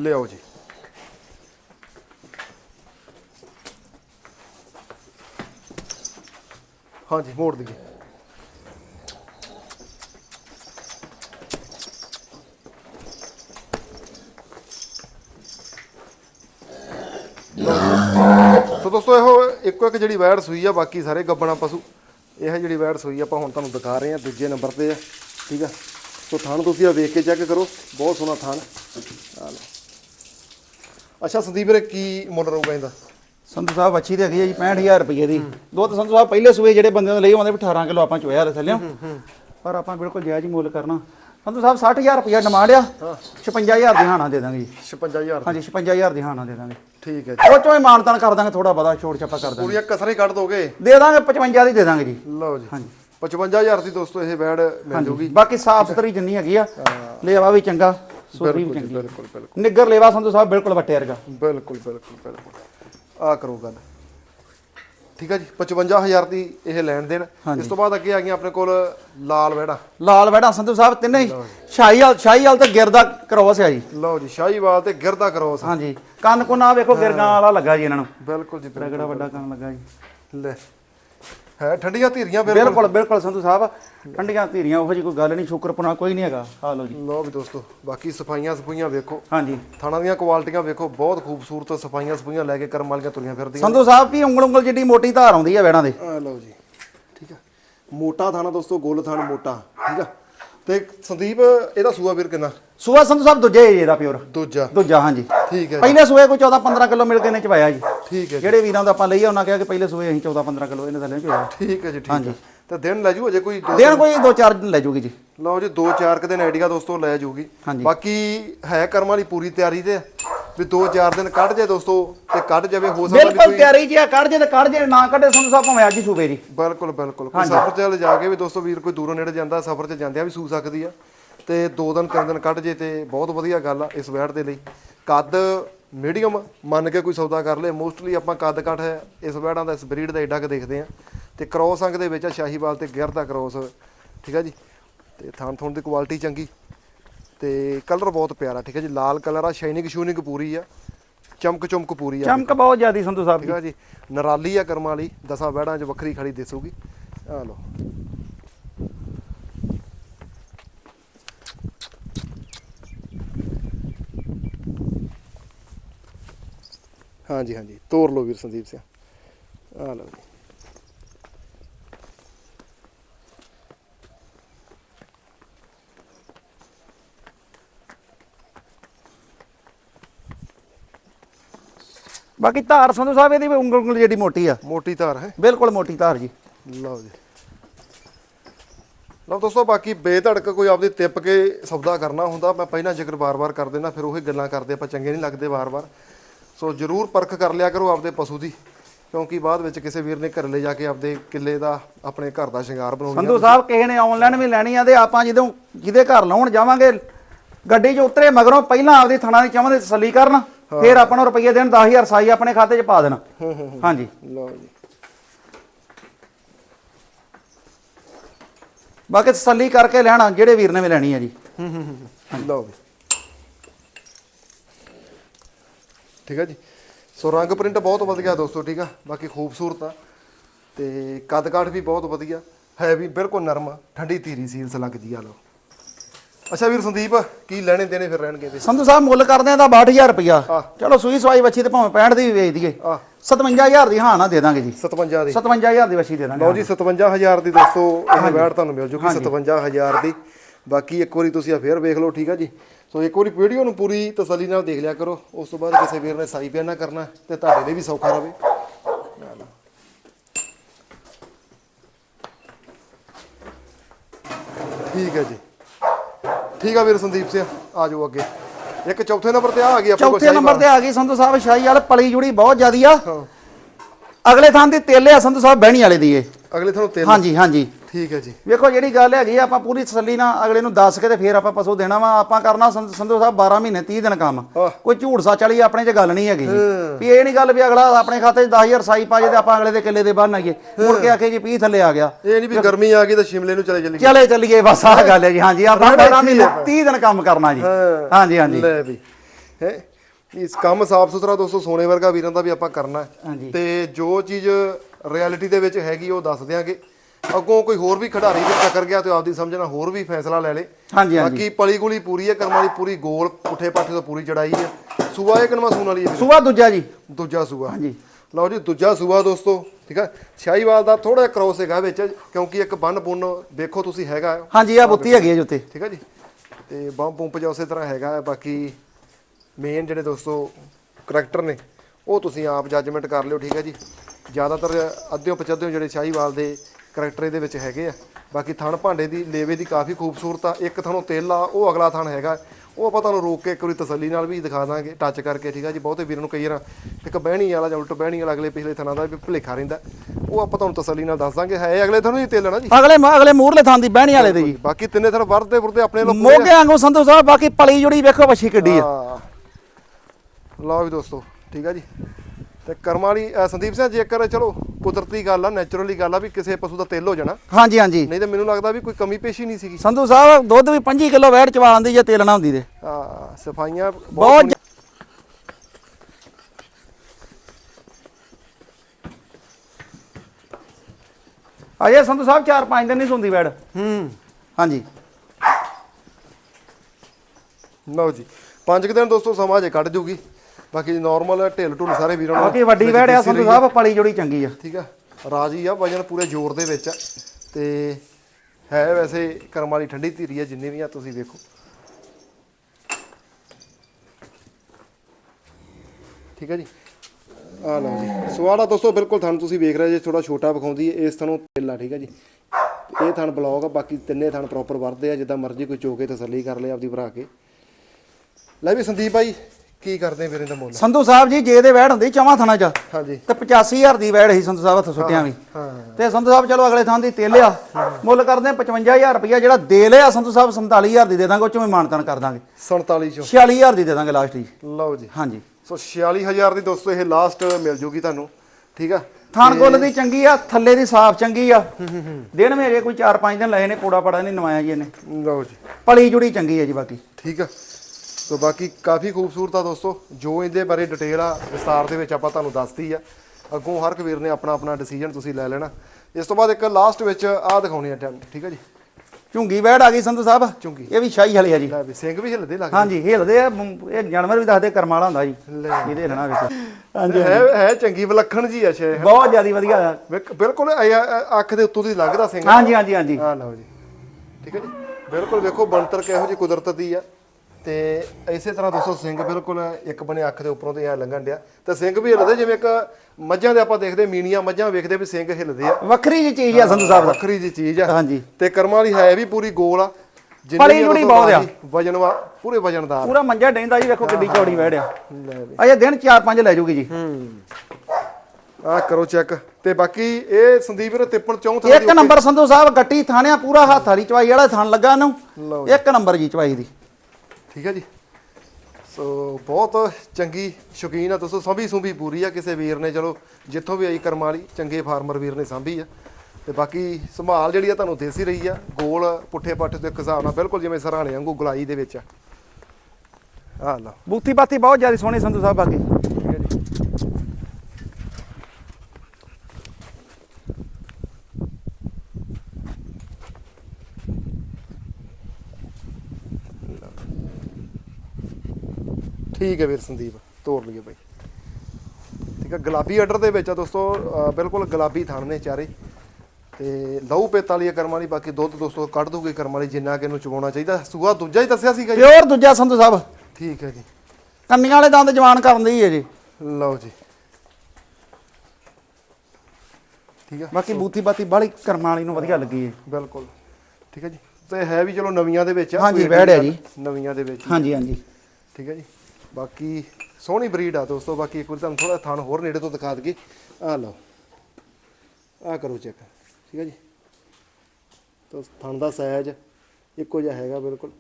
ਲਿਓ ਜੀ। ਹਾਂਜੀ ਮੋੜ ਦਈਏ। ਸੋ ਦੋਸਤੋ ਇਹੋ ਇੱਕੋ ਇੱਕ ਜਿਹੜੀ ਵੈੜ ਸੂਈ ਆ ਬਾਕੀ ਸਾਰੇ ਗੱਬਣਾ ਪਸ਼ੂ ਇਹ ਜਿਹੜੀ ਵੈੜ ਸੂਈ ਆਪਾਂ ਹੁਣ ਤੁਹਾਨੂੰ ਦਿਖਾ ਰਹੇ ਆ ਦੂਜੇ ਨੰਬਰ ਤੇ ਆ ਠੀਕ ਆ? ਸੋ ਥਣ ਤੁਸੀਂ ਆ ਵੇਖ ਕੇ ਚੈੱਕ ਕਰੋ ਬਹੁਤ ਸੋਹਣਾ ਥਣ ਆ ਲਓ। ਅੱਛਾ ਸੰਦੀਪ ਵੀਰੇ ਕੀ ਮੁੱਲ ਰਹੂਗਾ ਇਹਦਾ?
ਸੰਧੂ ਸਾਹਿਬ ਅੱਛੀ ਤੇ ਹੈਗੀ ਹੈ ਜੀ 65000 ਰੁਪਏ ਦੀ ਦੋ। ਤਾਂ ਸੰਧੂ ਸਾਹਿਬ ਪਹਿਲੇ ਸੂਏ ਜਿਹੜੇ ਬੰਦੇ ਨੂੰ ਲਈ ਆਉਂਦੇ ਵੀ 18 ਕਿਲੋ ਆਪਾਂ ਚੋਇਆ ਥੱਲੇ ਪਰ ਆਪਾਂ ਬਿਲਕੁਲ ਜਾਇਜ਼ ਹੀ ਮੁੱਲ ਕਰਨਾ। ਸੰਧੂ ਸਾਹਿਬ 60000 ਰੁਪਏ ਡਿਮਾਂਡ ਆ 56000 ਦੀ ਹਾਨਾ ਦੇ ਦਾਂਗੇ ਜੀ।
56000
ਹਾਂਜੀ 56000 ਦੀ ਹਾਨਾ ਦੇ ਦਾਂਗੇ।
ਠੀਕ ਹੈ ਜੀ।
ਉਹ ਚੋਂ ਹੀ ਮਾਨਤਾਨ ਕਰ ਦਾਂਗੇ ਥੋੜਾ ਬੜਾ ਛੋੜ ਛਾਪਾ ਕਰ ਦਾਂਗੇ।
ਪੂਰੀਆਂ ਕਸਰੇ ਕੱਢ ਦੋਗੇ?
ਦੇ ਦਾਂਗੇ 55 ਦੀ ਦੇ ਦਾਂਗੇ ਜੀ।
ਲਓ ਜੀ।
ਹਾਂਜੀ।
55000 ਦੀ ਦੋਸਤੋ ਇਹ ਵੈੜ ਮਿਲ ਜੂਗੀ।
ਬਾਕੀ ਸਾਫ਼ ਸੁਥਰੀ ਜਿੰਨੀ ਹੈਗੀ ਆ ਲੇਵਾ ਵੀ ਚੰਗਾ ਸੋਰੀ ਵੀ ਚੰਗੀ।
ਬਿਲਕੁਲ ਬਿਲਕੁਲ।
ਨਿੱਗਰ ਲੇਵਾ ਸੰਧੂ ਸਾਹਿਬ ਬਿਲਕੁਲ ਵੱਟੇ ਵਰਗਾ।
ਬਿਲਕੁਲ ਬਿਲਕੁਲ ਬਿਲਕੁਲ। ਆ ਕਰੋ ਗੱਲ। ਠੀਕ ਹੈ ਜੀ 55000 ਦੀ ਇਹ ਲੈਣ ਦੇਣ। ਇਸ ਤੋਂ ਬਾਅਦ ਅੱਗੇ ਆ ਗਈਆਂ ਆਪਣੇ ਕੋਲ ਲਾਲ ਵੈੜਾ
ਲਾਲ ਵੈੜਾ ਸੰਧੂ ਸਾਹਿਬ ਤਿੰਨੇ ਹੀ। ਸ਼ਾਹੀਵਾਲ ਸ਼ਾਹੀਵਾਲ ਤੇ ਗਿਰਦਾ ਕਰੋਸ ਆ ਜੀ।
ਲਓ ਜੀ ਸ਼ਾਹੀਵਾਲ ਤੇ ਗਿਰਦਾ ਕਰੋਸ।
ਹਾਂਜੀ। ਕੰਨ ਕੁਨਾ ਵੇਖੋ ਗਿਰਗਾਂ ਵਾਲਾ ਲੱਗਾ ਜੀ ਇਹਨਾਂ ਨੂੰ।
ਬਿਲਕੁਲ ਜੀ।
ਰਗੜਾ ਵੱਡਾ ਕੰਨ ਲੱਗਾ ਜੀ।
ਲੈ। ਹੈ ਠੰਡੀਆਂ ਧੀਰੀਆਂ ਫਿਰ
ਬਿਲਕੁਲ ਬਿਲਕੁਲ ਸੰਧੂ ਸਾਹਿਬ ਠੰਡੀਆਂ ਧੀਰੀਆਂ ਉਹੋ ਜੀ ਕੋਈ ਗੱਲ ਨਹੀਂ ਸ਼ੁਕਰਪੁਣਾ ਕੋਈ ਨਹੀਂ ਹੈਗਾ। ਆ ਲਓ ਜੀ।
ਲਓ ਵੀ ਦੋਸਤੋ ਬਾਕੀ ਸਫਾਈਆਂ ਸਫੂਈਆਂ ਵੇਖੋ।
ਹਾਂਜੀ।
ਥਾਣਾ ਦੀਆਂ ਕੁਆਲਿਟੀਆਂ ਵੇਖੋ ਬਹੁਤ ਖੂਬਸੂਰਤ ਸਫਾਈਆਂ ਸਫੂਈਆਂ ਲੈ ਕੇ ਕਰਮ ਵਾਲੀਆਂ ਤੁਰੀਆਂ ਫਿਰਦੀਆਂ
ਸੰਧੂ ਸਾਹਿਬ ਵੀ ਉਂਗਲ ਉਂਗਲ ਜਿੱਡੀ ਮੋਟੀ ਧਾਰ ਆਉਂਦੀ ਆ ਵੈੜਾਂ ਦੇ।
ਆ ਲਓ ਜੀ ਠੀਕ ਆ। ਮੋਟਾ ਥਾਣਾ ਦੋਸਤੋ ਗੋਲ ਥਾਣ ਮੋਟਾ ਠੀਕ ਆ। ਤੇ ਸੰਦੀਪ ਇਹਦਾ ਸੂਆ ਵੀਰ ਕਿੰਨਾ?
ਸੂਆ ਸੰਧੂ ਸਾਹਿਬ ਦੂਜੇ ਏਰੀਏ ਦਾ ਪਿਓਰ।
ਦੂਜਾ।
ਦੂਜਾ ਹਾਂਜੀ।
ਠੀਕ ਹੈ ਜੀ,
ਪਹਿਲੇ ਸੂਏ ਕੋਈ 14 15 ਕਿਲੋ ਮਿਲ ਕੇ ਨੇ ਚਵਾਇਆ ਜੀ।
ਠੀਕ ਹੈ ਜੀ,
ਜਿਹੜੇ ਵੀਰਾਂ ਦਾ ਆਪਾਂ ਲਈਏ ਉਹਨਾਂ ਕਿਹਾ ਕਿ ਪਹਿਲੇ ਸੂਏ ਅਸੀਂ 14 15 ਕਿਲੋ ਇਹਨੇ ਥੱਲੇ ਚਵਾਇਆ
ਠੀਕ ਹੈ ਜੀ ਠੀਕ ਹੈ। ਤੇ ਦਿਨ ਲੈ ਜੂ ਅਜੇ ਕੋਈ ਦੋ-
ਦੇਣ ਕੋਈ 2-4 ਦਿਨ ਲੈ ਜੂਗੀ ਜੀ।
ਲਓ ਜੀ 2-4 ਕ ਦਿਨ ਆਈਡੀਆ ਦੋਸਤੋ ਲੈ ਜੂਗੀ। ਬਾਕੀ ਹੈ ਕਰਮ ਵਾਲੀ ਪੂਰੀ ਤਿਆਰੀ ਤੇ। ਵੀ 2-4 ਦਿਨ ਕੱਢ ਜੇ ਦੋਸਤੋ ਤੇ ਕੱਢ ਜਾਵੇ ਹੋ ਸਕਦਾ
ਬਿਲਕੁਲ ਤਿਆਰੀ ਜੀ ਆ ਕੱਢ ਜੇ ਤੇ ਕੱਢ ਜੇ ਨਾ ਕੱਢੇ ਸੰਧੂ ਸਾਹਿਬ ਭਾਵੇਂ ਅੱਜ ਹੀ ਸੂਬੇ ਜੀ
ਬਿਲਕੁਲ ਬਿਲਕੁਲ। ਸਫ਼ਰ ਚ ਲਿਜਾ ਕੇ ਵੀ ਦੋਸਤੋ ਵੀਰ ਕੋਈ ਦੂਰੋਂ ਨੇੜੇ ਜਾਂਦਾ ਸਫ਼ਰ 'ਚ ਜਾਂਦਿਆਂ ਵੀ ਸੂ ਸਕਦੀ ਆ। ਤੇ ਦੋ ਦਿਨ ਤਿੰਨ ਦਿਨ ਕੱਢ ਜੇ ਤੇ ਬਹੁਤ ਵਧੀਆ ਗੱਲ ਆ ਇਸ ਵੈੜ ਦੇ ਲਈ। ਕੱਦ ਮੀਡੀਅਮ ਮੰਨ ਕੇ ਕੋਈ ਸੌਦਾ ਕਰ ਲੇ। ਮੋਸਟਲੀ ਆਪਾਂ ਕੱਦ ਕੱਟ ਹੈ ਇਸ ਵੈੜਾਂ ਦਾ ਇਸ ਬਰੀਡ ਦਾ ਏਡਾ ਕੁ ਦੇਖਦੇ ਆ। ਤੇ ਕ੍ਰੋਸ ਅੰਗ ਦੇ ਵਿੱਚ ਆ ਸ਼ਾਹੀਵਾਲ ਤੇ ਗਿਰ ਦਾ ਕ੍ਰੋਸ ਠੀਕ ਆ ਜੀ? ਤੇ ਥਣ ਥਣ ਦੀ ਕੁਆਲਿਟੀ ਚੰਗੀ। ਤੇ ਕਲਰ ਬਹੁਤ ਪਿਆਰਾ ਠੀਕ ਹੈ ਜੀ? ਲਾਲ ਕਲਰ ਆ ਸ਼ਾਈਨਿੰਗ ਸ਼ੂਨਿੰਗ ਪੂਰੀ ਆ। ਚਮਕ ਚਮਕ ਪੂਰੀ ਆ।
ਚਮਕ ਬਹੁਤ ਜ਼ਿਆਦੀ ਸੰਧੂ ਸਾਹਿਬ
ਠੀਕ ਆ ਜੀ? ਨਰਾਲੀ ਆ ਕਰਮਾਂ ਵਾਲੀ ਦਸਾਂ ਵਹਿੜਾਂ 'ਚ ਵੱਖਰੀ ਖੜੀ ਦਿਸੂਗੀ। ਆ ਲਓ। ਹਾਂਜੀ ਹਾਂਜੀ। ਤੋਰ ਲਓ ਵੀਰ ਸੰਦੀਪ ਸਿੰਘ। ਆ ਲਓ ਜੀ।
ਬਾਕੀ ਧਾਰ ਸੰਧੂ ਸਾਹਿਬ ਇਹਦੀ ਉਂਗਲ ਉਂਗਲ ਜਿਹੜੀ ਮੋਟੀ ਆ।
ਮੋਟੀ ਧਾਰ ਹੈ।
ਬਿਲਕੁਲ ਮੋਟੀ ਧਾਰ ਜੀ।
ਲਓ ਜੀ। ਲਓ ਦੋਸਤੋ ਬਾਕੀ ਬੇਧੜਕ ਕੋਈ ਆਪਦੀ ਤਿੱਪ ਕੇ ਸੌਦਾ ਕਰਨਾ ਹੁੰਦਾ ਮੈਂ ਪਹਿਲਾਂ ਜ਼ਿਕਰ ਬਾਰ-ਬਾਰ ਕਰ ਦਿੰਦਾ ਫਿਰ ਉਹੀ ਗੱਲਾਂ ਕਰਦੇ ਆਪਾਂ ਚੰਗੇ ਨਹੀਂ ਲੱਗਦੇ ਬਾਰ-ਬਾਰ ਸੋ ਜਰੂਰ ਪਰਖ ਕਰ ਲਿਆ ਕਰੋ ਆਪਦੇ ਪਸ਼ੂ ਦੀ ਕਿਉਂਕਿ ਬਾਅਦ ਵਿੱਚ ਕਿਸੇ ਵੀਰ ਨੇ ਘਰ ਲੈ ਜਾ ਕੇ ਆਪਦੇ ਕਿੱਲੇ ਦਾ ਆਪਣੇ ਘਰ ਦਾ ਸ਼ਿੰਗਾਰ ਬਣਾਉਣੀ
ਸੰਧੂ ਸਾਹਿਬ ਕਿਸੇ ਨੇ ਆਨਲਾਈਨ ਵੀ ਲੈਣੀ ਆ ਤੇ ਆਪਾਂ ਜਦੋਂ ਜਿਹਦੇ ਘਰ ਲਾਉਣ ਜਾਵਾਂਗੇ ਗੱਡੀ 'ਚ ਉਤਰੇ ਮਗਰੋਂ ਪਹਿਲਾਂ ਆਪਦੀ ਥਣਾ ਦੀ ਚਾਵਾਂ ਦੀ ਤਸੱਲੀ ਕਰਨ। ਫਿਰ ਆਪਾਂ ਨੂੰ ਰੁਪਈਏ ਦੇਣ 10000 ਸਾਈ ਆਪਣੇ ਖਾਤੇ 'ਚ ਪਾ ਦੇਣਾ। ਹਾਂਜੀ।
ਲਓ ਜੀ।
ਬਾਕੀ ਤਸੱਲੀ ਕਰਕੇ ਲੈਣਾ ਜਿਹੜੇ ਵੀਰ ਨੇ ਵੀ ਲੈਣੀ ਆ ਜੀ।
ਲਓ ਜੀ। ਠੀਕ ਹੈ ਜੀ। ਸੋ ਰੰਗ ਪ੍ਰਿੰਟ ਬਹੁਤ ਵਧੀਆ ਦੋਸਤੋ ਠੀਕ ਆ? ਬਾਕੀ ਖੂਬਸੂਰਤ ਆ। ਤੇ ਕੱਦ ਕਾਠ ਵੀ ਬਹੁਤ ਵਧੀਆ। ਹੈ ਵੀ ਬਿਲਕੁਲ ਨਰਮ ਠੰਡੀ ਧੀਰੀ ਸੀਲਸ ਲੱਗਦੀ ਆ ਲਓ। ਅੱਛਾ ਵੀਰ ਸੰਦੀਪ ਕੀ ਲੈਣੇ ਦੇਣੇ ਫਿਰ ਰਹਿਣਗੇ ਤੇ
ਸੰਧੂ ਸਾਹਿਬ ਮੁੱਲ ਕਰਦੇ ਆ ਤਾਂ 62000 ਰੁਪਇਆ।
ਹਾਂ।
ਚਲੋ ਸੂਈ ਸਵਾਈ ਵੱਛੀ ਤੇ ਭਾਵੇਂ 65 ਦੀ ਵੀ ਵੇਚ ਦਈਏ।
ਆ
57000 ਦੀ ਹਾਂ ਨਾ ਦੇ ਦਾਂਗੇ ਜੀ।
57 ਦੀ।
57000 ਦੀ ਵੱਛੀ ਦੇ ਦਾਂਗੇ
ਲਓ ਜੀ 57000 ਦੀ ਦੋਸਤੋ ਇਹ ਬੈੜ ਤੁਹਾਨੂੰ ਮਿਲ ਜੂਗੀ 57000 ਦੀ। ਬਾਕੀ ਇੱਕ ਵਾਰੀ ਤੁਸੀਂ ਆ ਫੇਰ ਵੇਖ ਲਓ ਠੀਕ ਆ ਜੀ। ਸੋ ਇੱਕ ਵਾਰੀ ਵੀਡੀਓ ਨੂੰ ਪੂਰੀ ਤਸੱਲੀ ਨਾਲ ਦੇਖ ਲਿਆ ਕਰੋ। ਉਸ ਤੋਂ ਬਾਅਦ ਕਿਸੇ ਵੀਰ ਨੇ ਸਾਈ ਪਿਆ ਨਾ ਕਰਨਾ ਤੇ ਤੁਹਾਡੇ ਲਈ ਵੀ ਸੌਖਾ ਰਵੇ। ਠੀਕ ਹੈ ਜੀ। ਠੀਕ ਆ ਵੀਰ ਸੰਦੀਪ ਸਿੰਘ ਆ ਜਾਓ ਅੱਗੇ। ਇੱਕ ਚੌਥੇ ਨੰਬਰ ਤੇ ਆ ਆ ਗਈ ਆਪਣੇ ਕੋਲ
ਚੌਥੇ ਨੰਬਰ ਤੇ ਆ ਗਈ ਸੰਧੂ ਸਾਹਿਬ ਸ਼ਾਹੀ ਵਾਲ ਪਲੀ ਜੁੜੀ ਬਹੁਤ ਜ਼ਿਆਦੀ ਆ। ਅਗਲੇ ਥਾਂ ਦੀ ਤੇਲੇ ਆ ਸੰਧੂ ਸਾਹਿਬ ਬਹਿਣੀ ਵਾਲੇ ਦੀ ਏ
ਅਗਲੇ ਤੁਹਾਨੂੰ ਤਿੰਨ
ਹਾਂਜੀ ਹਾਂਜੀ।
ਠੀਕ ਹੈ ਜੀ।
ਵੇਖੋ ਜਿਹੜੀ ਗੱਲ ਹੈਗੀ ਆ, ਆਪਾਂ ਪੂਰੀ ਤਸੱਲੀ ਨਾਲ ਅਗਲੇ ਨੂੰ ਦੱਸ ਕੇ ਤੇ ਫੇਰ ਆਪਾਂ ਪਸ਼ੂ ਦੇਣਾ ਵਾ। ਆਪਾਂ ਕਰਨਾ ਸੰਧੂ ਸਾਹਿਬ 12 ਮਹੀਨੇ 30 ਦਿਨ ਕੰਮ।
ਆਹ।
ਕੋਈ ਝੂਠ ਸੱਚ ਵਾਲੀ ਆਪਣੇ 'ਚ ਗੱਲ ਨਹੀਂ ਹੈਗੀ ਜੀ। ਵੀ ਇਹ ਨਹੀਂ ਗੱਲ ਵੀ ਅਗਲਾ ਆਪਣੇ ਖਾਤੇ 'ਚ 10000 ਸਾਈ ਪਾ ਜੇ ਤੇ ਆਪਾਂ ਅਗਲੇ ਦੇ ਕਿੱਲੇ ਦੇ ਬੰਨ ਆਈਏ। ਮੁੜ ਕੇ ਆਖੇ ਜੀ ਪੀ ਥੱਲੇ ਆ ਗਿਆ।
ਇਹ ਨਹੀਂ ਵੀ ਗਰਮੀ ਆ ਗਈ ਤਾਂ ਸ਼ਿਮਲੇ ਨੂੰ ਚਲੇ ਚੱਲੀ
ਚਲੇ ਚੱਲੀਏ ਬਸ ਆਹ ਗੱਲ ਹੈ ਜੀ। ਹਾਂਜੀ ਆਪਾਂ
ਰਹਿਣਾ
12 ਮਹੀਨੇ
ਇੱਥੇ
30 ਦਿਨ ਕੰਮ ਕਰਨਾ ਜੀ। ਹਾਂਜੀ ਹਾਂਜੀ।
ਲੈ ਵੀ। ਹੈ? ਇਸ ਕੰਮ ਸਾਫ਼ ਸੁਥਰਾ ਦੋਸਤੋ ਸੋਨੇ ਵਰਗਾ ਵੀਰਾਂ ਦਾ ਵੀ ਆਪਾਂ ਕਰਨਾ ਹੈ।
ਹਾਂਜੀ।
ਤੇ ਜੋ ਚੀਜ਼ ਰਿਐਲਿਟੀ ਦੇ ਵਿੱਚ ਹੈਗੀ ਉਹ ਦੱਸ ਦਿਆਂਗੇ। ਅੱਗੋਂ ਕੋਈ ਹੋਰ ਵੀ ਖਿਡਾਰੀ ਵੀ ਟੱਕਰ ਗਿਆ ਤੇ ਆਪਦੀ ਸਮਝਣਾ ਹੋਰ ਵੀ ਫੈਸਲਾ ਲੈ ਲੇ।
ਹਾਂਜੀ ਹਾਂਜੀ।
ਬਾਕੀ ਪਲੀ ਗੁਲੀ ਪੂਰੀ ਹੈ ਕਰਮਾਂ ਵਾਲੀ ਪੂਰੀ ਗੋਲ ਪੁੱਠੇ ਪਾਠੇ ਤੋਂ ਪੂਰੀ ਚੜਾਈ ਹੈ। ਸੂਆ ਇਹ ਕਨਮਾ ਸੂਣ ਵਾਲੀ ਹੈ
ਸੁਬਾ ਦੂਜਾ ਜੀ।
ਦੂਜਾ ਸੂਆ।
ਹਾਂਜੀ।
ਲਓ ਜੀ ਦੂਜਾ ਸੂਆ ਦੋਸਤੋ ਠੀਕ ਹੈ? ਸ਼ਾਹੀਵਾਲ ਦਾ ਥੋੜਾ ਕ੍ਰੋਸ ਹੈਗਾ ਵਿੱਚ ਕਿਉਂਕਿ ਇੱਕ ਬੰਨ ਬੁੰਨ ਵੇਖੋ ਤੁਸੀਂ ਹੈਗਾ।
ਹਾਂਜੀ ਆ ਬੁੱਤੀ ਹੈਗੀ ਹੈ ਜੀ ਉੱਤੇ।
ਠੀਕ ਹੈ ਜੀ? ਤੇ ਬੰਮ ਪੰਪ ਜਿਹਾ ਉਸੇ ਤਰ੍ਹਾਂ ਹੈਗਾ ਹੈ। ਬਾਕੀ ਮੇਨ ਜਿਹੜੇ ਦੋਸਤੋ ਕਰੈਕਟਰ ਨੇ ਉਹ ਤੁਸੀਂ ਆਪ ਜੱਜਮੈਂਟ ਕਰ ਲਿਓ ਠੀਕ ਹੈ ਜੀ? ਜ਼ਿਆਦਾਤਰ ਅੱਧਿਓ ਪਚੱਧਿਓ ਜਿਹੜੇ ਸ਼ਾਹੀਵਾਲ ਦੇ ਕਰੈਕਟਰ ਇਹਦੇ ਵਿੱਚ ਹੈਗੇ ਆ। ਬਾਕੀ ਥਣ ਭਾਂਡੇ ਦੀ ਲੇਵੇ ਦੀ ਕਾਫੀ ਖੂਬਸੂਰਤ ਆ। ਇੱਕ ਥਣੋਂ ਤੇਲ ਆ ਉਹ ਅਗਲਾ ਥਣ ਹੈਗਾ। ਉਹ ਆਪਾਂ ਤੁਹਾਨੂੰ ਰੋਕ ਕੇ ਇੱਕ ਵਾਰੀ ਤਸੱਲੀ ਨਾਲ ਵੀ ਦਿਖਾ ਦਾਂਗੇ ਟੱਚ ਕਰਕੇ ਠੀਕ ਹੈ ਜੀ? ਬਹੁਤੇ ਵੀਰਾਂ ਨੂੰ ਕਈ ਵਾਰ ਇੱਕ ਬਹਿਣੀ ਵਾਲਾ ਜਾਂ ਉਲਟ ਬਹਿਣੀ ਵਾਲਾ ਅਗਲੇ ਪਿਛਲੇ ਥਣਾਂ ਦਾ ਵੀ ਭੁਲੇਖਾ ਰਹਿੰਦਾ। ਉਹ ਆਪਾਂ ਤੁਹਾਨੂੰ ਤਸੱਲੀ ਨਾਲ ਦੱਸ ਦਾਂਗੇ। ਹੈ ਅਗਲੇ ਥਣੋਂ ਹੀ ਤੇਲ ਆ ਨਾ ਜੀ?
ਅਗਲੇ ਅਗਲੇ ਮੂਰਲੇ ਥਾਂ ਦੀ ਬਹਿਣੀ ਵਾਲੇ ਦੇ ਜੀ।
ਬਾਕੀ ਤਿੰਨੇ ਥਣ ਵਰਦੇ ਵਰਦੇ ਆਪਣੇ ਲੋਕ
ਮੋਗੇ ਵਾਂਗੂ ਸੰਧੂ ਸਾਹਿਬ ਬਾਕੀ ਪਲੀ ਜੁੜੀ ਵੇਖੋ ਵੱਛੀ ਕਿੱਡੀ ਆ।
ਲਓ ਵੀ ਦੋਸਤੋ ਠੀਕ ਆ ਜੀ? ਤੇ ਕਰਮਾਂ ਵਾਲੀ ਅ, ਸੰਦੀਪ ਸਿੰਘ ਜੇਕਰ ਚਲੋ ਕੁਦਰਤੀ ਗੱਲ ਆ ਨੈਚੁਰਲੀ ਗੱਲ ਆ ਵੀ ਕਿਸੇ ਪਸ਼ੂ ਦਾ ਤਿਲ ਹੋ ਜਾਣਾ।
ਹਾਂਜੀ ਹਾਂਜੀ।
ਨਹੀਂ ਤਾਂ ਮੈਨੂੰ ਲੱਗਦਾ ਵੀ ਕੋਈ ਕਮੀ ਪੇਸ਼ੀ ਨਹੀਂ ਸੀਗੀ।
ਸੰਧੂ ਸਾਹਿਬ ਦੁੱਧ ਵੀ 5 ਕਿਲੋ ਵੈੜ ਚਵਾ ਆਂਦੀ ਜੇ ਤੇਲ ਨਾ ਹੁੰਦੀ ਤੇ।
ਆ ਸਫਾਈਆਂ
ਬਹੁਤ
ਸੋਹਣੀਆਂ।
ਅਜੇ ਸੰਧੂ ਸਾਹਿਬ 4-5 ਦਿਨ ਨਹੀਂ ਸੁੰਦੀ ਵੈੜ
ਹੂੰ।
ਹਾਂਜੀ।
ਲਓ ਜੀ ਪੰਜ ਕੁ ਦਿਨ ਦੋਸਤੋ ਸਮਾਂ ਜੇ ਕੱਢ ਜੂਗੀ। ਬਾਕੀ ਨਾਰਮਲ ਢਿੱਲ ਢੁੱਲ ਸਾਰੇ ਵੀਰਾਂ ਨੂੰ
ਬਾਕੀ ਵੱਡੀ ਵੈੜ ਆ ਸੰਧੂ ਸਾਹਿਬ ਪਲੀ ਜੁੜੀ ਚੰਗੀ ਆ।
ਠੀਕ ਆ ਰਾਜੀ ਆ ਵਜਨ ਪੂਰੇ ਜ਼ੋਰ ਦੇ ਵਿੱਚ ਆ। ਤੇ ਹੈ ਵੈਸੇ ਕਰਮ ਵਾਲੀ ਠੰਡੀ ਧੀਰੀ ਆ ਜਿੰਨੀ ਵੀ ਆ ਤੁਸੀਂ ਵੇਖੋ। ਠੀਕ ਆ ਜੀ? ਆ ਲਓ ਜੀ। ਸਵਾੜਾ ਦੋਸਤੋ ਬਿਲਕੁਲ ਤੁਹਾਨੂੰ ਤੁਸੀਂ ਵੇਖ ਰਹੇ ਜੇ ਥੋੜਾ ਛੋਟਾ ਵਿਖਾਉਂਦੀ ਹੈ ਇਸ ਥਣੋਂ ਢਿੱਲਾ ਠੀਕ ਆ ਜੀ। ਇਹ ਥਣ ਬਲੌਗ ਆ ਬਾਕੀ ਤਿੰਨੇ ਥਣ ਪ੍ਰੋਪਰ ਵਰਦੇ ਆ ਜਿੱਦਾਂ ਮਰਜ਼ੀ ਕੋਈ ਚੋਕੇ ਤਸੱਲੀ ਕਰ ਲੈ ਆਪਦੀ ਭਰਾ ਕੇ। ਲੈ ਵੀ ਸੰਦੀਪ ਭਾਈ ਕੀ ਕਰਦੇ ਵੀਰੇ ਦਾ ਮੁੱਲ?
ਸੰਧੂ ਸਾਹਿਬ ਜੀ ਜੇ ਦੇ ਵੈੜ ਹੁੰਦੀ ਚਵਾਂ ਥਣਾ ਚ
ਹਾਂਜੀ।
ਤੇ 85000 ਦੀ ਵੈੜ ਸੀ ਸੰਧੂ ਸਾਹਿਬ ਹੱਥ ਸੁੱਟਿਆਂ ਵੀ।
ਹਾਂ।
ਤੇ ਸੰਧੂ ਸਾਹਿਬ ਚਲੋ ਅਗਲੇ ਥਾਂ ਦੀ ਤੇਲ ਆ ਮੁੱਲ ਕਰਦੇ ਆ 55000 ਰੁਪਇਆ ਜਿਹੜਾ ਦੇ ਲਿਆ ਸੰਧੂ ਸਾਹਿਬ 47000 ਦੀ ਦੇ ਦਾਂਗੇ ਉਹ ਚੋਂ ਮਾਨਤਨ ਕਰ ਦਾਂਗੇ।
47 ਚੋਂ।
46000 ਦੀ ਦੇ ਦਾਂਗੇ ਲਾਸਟ ਜੀ।
ਲਓ ਜੀ।
ਹਾਂਜੀ।
ਸੋ 46000 ਦੀ ਦੋਸਤੋ ਇਹ ਲਾਸਟ ਮਿਲ ਜੂਗੀ ਤੁਹਾਨੂੰ ਠੀਕ ਆ?
ਥਾਨ ਗੁੱਲ ਦੀ ਚੰਗੀ ਆ ਥੱਲੇ ਦੀ ਸਾਫ਼ ਚੰਗੀ ਆ। ਦਿਨ ਮੇਰੇ ਕੋਈ 4-5 ਦਿਨ ਲਏ ਨੇ ਕੋੜਾ ਪੜਾ ਨਹੀਂ ਨਵਾਇਆ ਜੀ ਇਹਨੇ।
ਲਓ ਜੀ।
ਪਲੀ ਜੁੜੀ ਚੰਗੀ ਆ ਜੀ ਬਾਕੀ।
ਠੀਕ ਆ। ਸੋ ਬਾਕੀ ਕਾਫੀ ਖੂਬਸੂਰਤ ਆ ਦੋਸਤੋ ਜੋ ਇਹਦੇ ਬਾਰੇ ਡਿਟੇਲ ਆ ਵਿਸਤਾਰ ਦੇ ਵਿੱਚ ਆਪਾਂ ਤੁਹਾਨੂੰ ਦੱਸਤੀ ਆ। ਅੱਗੋਂ ਹਰ ਇੱਕ ਵੀਰ ਨੇ ਆਪਣਾ ਆਪਣਾ ਡਿਸੀਜਨ ਤੁਸੀਂ ਲੈ ਲੈਣਾ। ਇਸ ਤੋਂ ਬਾਅਦ ਇੱਕ ਲਾਸਟ ਵਿੱਚ ਆ ਦਿਖਾਉਣੀ ਆ ਟੈਮ ਠੀਕ ਆ ਜੀ?
ਝੁੰਗੀ ਵੈੜ ਆ ਗਈ ਸੰਧੂ ਸਾਹਿਬ।
ਝੁੰਗੀ।
ਇਹ ਵੀ ਸ਼ਾਹੀ ਹਲੇ ਆ ਜੀ।
ਲੈ ਵੀ ਸਿੰਘ ਵੀ ਹਿੱਲਦੇ ਲੱਗਦੇ।
ਹਾਂਜੀ ਹਿਲਦੇ ਆ ਮ- ਇਹ ਜਾਨਵਰ ਵੀ ਦੱਸਦੇ ਕਰਮ ਵਾਲਾ ਹੁੰਦਾ ਜੀ।
ਲੈ।
ਇਹਦੇ ਹਿਲਣਾ ਵੇਖੋ ਹਾਂਜੀ
ਹੈ ਹੈ ਚੰਗੀ ਵਿਲੱਖਣ ਜੀ ਆ ਸ਼ੇ।
ਬਹੁਤ ਜਿਆਦੀ ਵਧੀਆ ਆ।
ਬਿਲਕੁਲ ਇਹ- ਇਹ ਅੱਖ ਦੇ ਉੱਤੋਂ ਦੀ ਲੱਗਦਾ ਸਿੰਘ।
ਹਾਂਜੀ ਹਾਂਜੀ ਹਾਂਜੀ।
ਆ ਲਓ ਜੀ। ਠੀਕ ਹੈ ਜੀ? ਬਿਲਕੁਲ ਵੇਖੋ ਬਣਤਰ ਕਿਹੋ ਜੀ ਕੁਦਰਤ ਦੀ ਆ। ਤੇ ਇਸੇ ਤਰ੍ਹਾਂ ਦੋਸਤੋ ਸਿੰਘ ਬਿਲਕੁਲ ਇੱਕ ਬਨੇ ਅੱਖ ਦੇ ਉੱਪਰੋਂ ਤੇ ਐ ਲੰਘਣ ਡਿਆ। ਤੇ ਸਿੰਘ ਵੀ ਹਿੱਲਦੇ ਜਿਵੇਂ ਇੱਕ ਮੱਝਾਂ ਦੇ ਆਪਾਂ ਦੇਖਦੇ ਮੀਨੀਆਂ ਮੱਝਾਂ ਵੇਖਦੇ ਵੀ ਸਿੰਘ ਹਿੱਲਦੇ ਆ।
ਵੱਖਰੀ ਜੀ ਚੀਜ਼ ਆ ਸੰਧੂ ਸਾਹਿਬ।
ਵੱਖਰੀ ਜੀ ਚੀਜ਼ ਆ।
ਹਾਂਜੀ।
ਤੇ ਕਰਮਾਂ ਵਾਲੀ ਹੈ ਵੀ ਪੂਰੀ ਗੋਲ ਆ। ਜਿੰਨੀ
ਪਲੀ
ਵੀ
ਜੁੜੀ ਬਹੁਤ ਆ।
ਵਜਨ ਵਾ ਪੂਰੇ ਵਜਨਦਾਰ।
ਪੂਰਾ ਮੰਜਾ ਡੈਂਦਾ ਜੀ ਵੇਖੋ ਕਿੱਡੀ ਚੌੜੀ ਵਹਿੜਿਆ
ਲੈ ਵੀ।
ਅਜੇ ਦਿਨ 4-5 ਲੈ ਜੂਗੀ ਜੀ।
ਆ ਕਰੋ ਚੈੱਕ। ਤੇ ਬਾਕੀ ਇਹ ਸੰਦੀਪ ਵੀਰ ਤਿੱਪਣ ਚੌਂਥ
ਇੱਕ ਨੰਬਰ ਸੰਧੂ ਸਾਹਿਬ ਗੱਟੀ ਥਾਣਿਆ ਪੂਰਾ ਹੱਥ ਵਾਲੀ ਚਵਾਈ ਵਾਲਾ ਥਣ ਲੱਗਾ ਇਹਨੂੰ।
ਲਓ
ਇੱਕ ਨੰਬਰ ਜੀ ਚਵਾਈ ਦੀ।
ਠੀਕ ਹੈ ਜੀ। ਸੋ ਬਹੁਤ ਚੰਗੀ ਸ਼ੌਕੀਨ ਆ ਦੋਸਤੋ, ਸੰਭੀ ਸੁੰਭੀ ਪੂਰੀ ਆ ਕਿਸੇ ਵੀਰ ਨੇ, ਚਲੋ ਜਿੱਥੋਂ ਵੀ ਆਈ ਕਰਮਾਂ ਵਾਲੀ ਚੰਗੇ ਫਾਰਮਰ ਵੀਰ ਨੇ ਸੰਭੀ ਆ। ਤੇ ਬਾਕੀ ਸੰਭਾਲ ਜਿਹੜੀ ਆ ਤੁਹਾਨੂੰ ਦੇਸੀ ਰਹੀ ਆ, ਗੋਲ, ਪੁੱਠੇ ਪੱਠ ਦੇ ਹਿਸਾਬ ਨਾਲ ਬਿਲਕੁਲ ਜਿਵੇਂ ਸਰਾਣੇ ਵਾਂਗੂ ਗੁਲਾਈ ਦੇ ਵਿੱਚ ਆ। ਆ ਲਓ।
ਬੂਥੀ ਬਾਤੀ ਬਹੁਤ ਜ਼ਿਆਦਾ ਸੋਹਣੀ ਸੰਧੂ ਸਾਹਿਬ ਬਾਕੀ।
ਠੀਕ ਹੈ ਵੀਰ ਸੰਦੀਪ ਤੋੜ ਲਈਏ ਬਾਈ। ਠੀਕ ਹੈ ਗੁਲਾਬੀ ਆਰਡਰ ਦੇ ਵਿੱਚ ਆ ਦੋਸਤੋ ਬਿਲਕੁਲ ਗੁਲਾਬੀ ਥਣ ਨੇ ਚਾਰੇ। ਤੇ ਲਹੂ ਪੇਤ ਵਾਲੀ ਆ ਕਰਮ ਵਾਲੀ ਬਾਕੀ ਦੁੱਧ ਦੋਸਤੋ ਕੱਢ ਦੂਗੀ ਕਰਮ ਵਾਲੀ ਜਿੰਨਾ ਕਿ ਇਹਨੂੰ ਚਵਾਉਣਾ ਚਾਹੀਦਾ। ਸੂਆ ਦੂਜਾ ਹੀ ਦੱਸਿਆ ਸੀਗਾ ਜੀ?
ਪਿਓਰ ਦੂਜਾ ਸੰਧੂ ਸਾਹਿਬ।
ਠੀਕ ਹੈ ਜੀ।
ਕੰਨੀਆਂ ਵਾਲੇ ਦੰਦ ਜਵਾਨ ਕਰਨ ਦੀ ਹੈ ਜੀ।
ਲਓ ਜੀ। ਠੀਕ ਹੈ।
ਬਾਕੀ ਬੂਥੀ ਬਾਤੀ ਬਾਹਲੀ ਕਰਮਾਂ ਵਾਲੀ ਨੂੰ ਵਧੀਆ ਲੱਗੀ ਹੈ।
ਬਿਲਕੁਲ। ਠੀਕ ਹੈ ਜੀ। ਤੇ ਹੈ ਵੀ ਚਲੋ ਨਵੀਆਂ ਦੇ ਵਿੱਚ ਆ
ਹਾਂਜੀ, ਵੈੜ ਹੈ ਜੀ।
ਨਵੀਆਂ ਦੇ ਵਿੱਚ।
ਹਾਂਜੀ ਹਾਂਜੀ।
ਠੀਕ ਹੈ ਜੀ। ਬਾਕੀ ਸੋਹਣੀ ਬਰੀਡ ਆ ਦੋਸਤੋ ਬਾਕੀ ਇੱਕ ਵਾਰ ਤੁਹਾਨੂੰ ਥੋੜਾ ਥਣ ਹੋਰ ਨੇੜੇ ਤੋਂ ਦਿਖਾ ਦਈਏ। ਆ ਲਓ ਆ ਕਰੋ ਚੈੱਕ ਠੀਕ ਹੈ ਜੀ? ਤੋ ਥਣ ਦਾ ਸਾਈਜ਼ ਇੱਕੋ ਜਿਹਾ ਹੈਗਾ ਬਿਲਕੁਲ।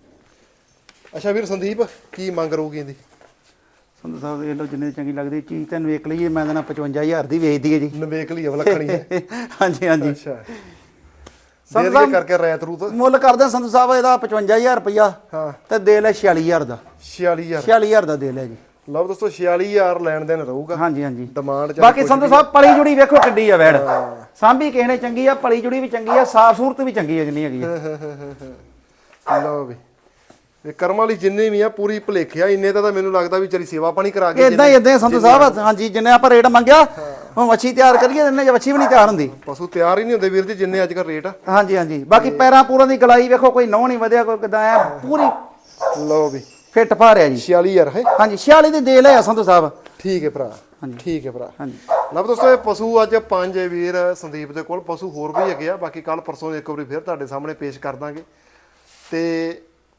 ਅੱਛਾ ਵੀਰ ਸੰਦੀਪ ਕੀ ਮੰਗ ਰਹੂਗੀ ਇਹਦੀ?
ਸੰਧੂ ਸਾਹਿਬ ਇਹ ਲੋ ਜਿੰਨੇ ਚੰਗੀ ਲੱਗਦੀ ਚੀਜ਼ ਤੈਨੂੰ ਵੇਖ ਲਈਏ ਮੈਂ ਦੇਣਾ 55000 ਦੀ ਵੇਚਦੀ ਹੈ ਜੀ।
ਨਵੇਕ ਲਈ ਅਵਲਖਣੀ ਹੈ।
ਹਾਂਜੀ ਹਾਂਜੀ।
ਅੱਛਾ।
ਸੰਧੂ ਸਾਹਿਬ-
ਕਰਕੇ ਰੈਤ ਰੂਤ।
ਮੁੱਲ ਕਰਦੇ ਸੰਧੂ ਸਾਹਿਬ ਇਹਦਾ 55000 ਰੁਪਇਆ
ਹਾਂ।
ਤੇ ਦੇ ਲੈ 46000 ਦਾ।
46000
46000 ਦਾ ਦੇ ਲੈ ਜੀ।
ਲਓ ਦੋਸਤੋ 46000 ਲੈਣ ਦੇਣ ਰਹੂਗਾ।
ਹਾਂਜੀ ਹਾਂਜੀ।
ਡਿਮਾਂਡ ਚ
ਬਾਕੀ ਸੰਧੂ ਸਾਹਿਬ ਪਲੀ ਜੁੜੀ ਵੇਖੋ ਕਿੱਡੀ ਆ ਵੈੜ। ਸਾਂਭੀ ਕਿਸੇ ਨੇ ਚੰਗੀ ਆ ਪਲੀ ਜੁੜੀ ਵੀ ਚੰਗੀ ਆ ਸਾਫ਼ ਸੂਰਤ ਵੀ ਚੰਗੀ ਆ ਜਿੰਨੀ ਹੈਗੀ ਆ।
ਲਓ ਵੀ। ਇਹ ਕਰਮ ਵਾਲੀ ਜਿੰਨੀ ਵੀ ਆ ਪੂਰੀ ਭਲੇਖਿਆ ਇੰਨੇ ਤਾਂ ਤਾਂ ਮੈਨੂੰ ਲੱਗਦਾ ਵੀ ਚਰੀ ਸੇਵਾ ਪਾਣੀ ਕਰਾ ਕੇ
ਇਦਾਂ ਹੀ ਇਦਾਂ ਸੰਧੂ ਸਾਹਿਬ ਹਾਂਜੀ ਜਿੰਨੇ ਆਪਾਂ ਰੇਟ ਮੰਗਿਆ ਉਹ ਮੱਛੀ ਤਿਆਰ ਕਰੀਏ ਇੰਨੇ ਮੱਛੀ ਵੀ ਨਹੀਂ ਤਿਆਰ ਹੁੰਦੀ।
ਪਸ਼ੂ ਤਿਆਰ ਹੀ ਨਹੀਂ ਹੁੰਦੇ ਵੀਰ ਜੀ ਜਿੰਨੇ ਅੱਜ ਕੱਲ ਰੇਟ ਆ।
ਹਾਂਜੀ ਹਾਂਜੀ। ਬਾਕੀ ਪੈਰਾਂ ਪੂਰਾਂ ਦੀ ਗਲਾਈ ਵੇਖੋ ਕੋਈ ਨਹੁੰ ਨਹੀਂ ਵਧਿਆ ਕੋਈ ਕਿਦਾਂ ਐ ਪੂਰੀ
ਲਓ ਵੀ।
ਫਿੱਟ ਭਾਰਿਆ ਜੀ।
46000 ਹੈ?
ਹਾਂਜੀ 46 ਦੀ ਦੇ ਲਿਆ ਸੰਧੂ ਸਾਹਿਬ।
ਠੀਕ ਹੈ ਭਰਾ
ਹਾਂਜੀ।
ਠੀਕ ਹੈ ਭਰਾ।
ਹਾਂਜੀ।
ਲਓ ਦੋਸਤੋ ਇਹ ਪਸ਼ੂ ਅੱਜ ਪੰਜ ਹੈ ਵੀਰ ਸੰਦੀਪ ਦੇ ਕੋਲ। ਪਸ਼ੂ ਹੋਰ ਵੀ ਹੈਗੇ ਆ ਬਾਕੀ ਕੱਲ ਪਰਸੋਂ ਇੱਕ ਵਾਰੀ ਫਿਰ ਤੁਹਾਡੇ ਸਾਹਮਣੇ ਪੇਸ਼ ਕਰ ਦਾਂਗੇ। ਤੇ